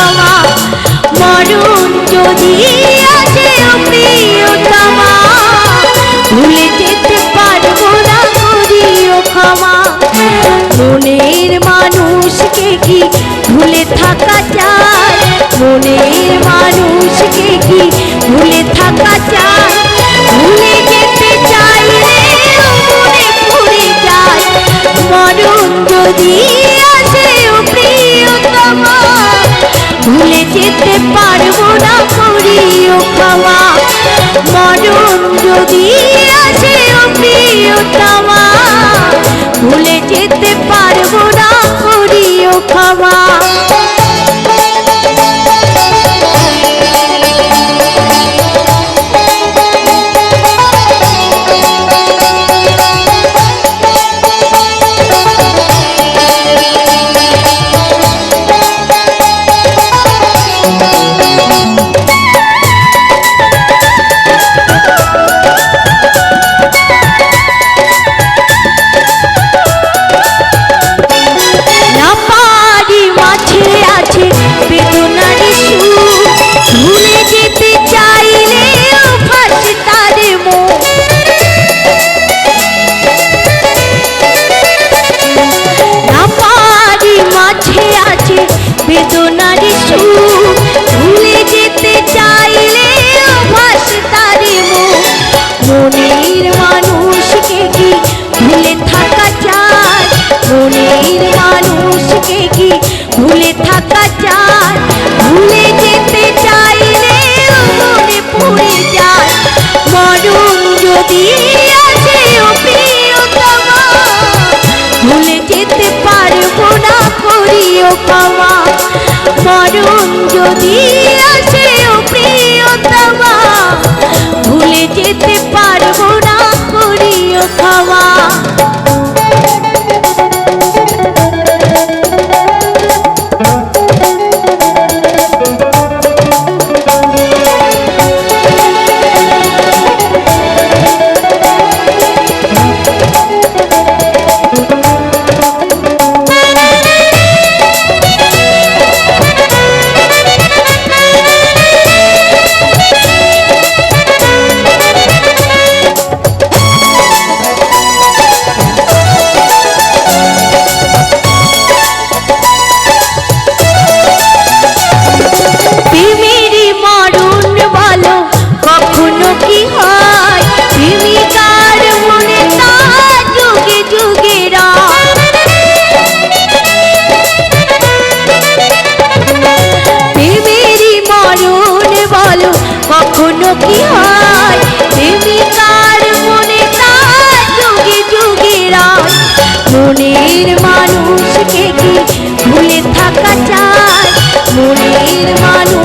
আমার মরণ যদি যাওয়া মরণ যদি আসে প্রিয়তমা निर्मानुष के की भूले थका মানু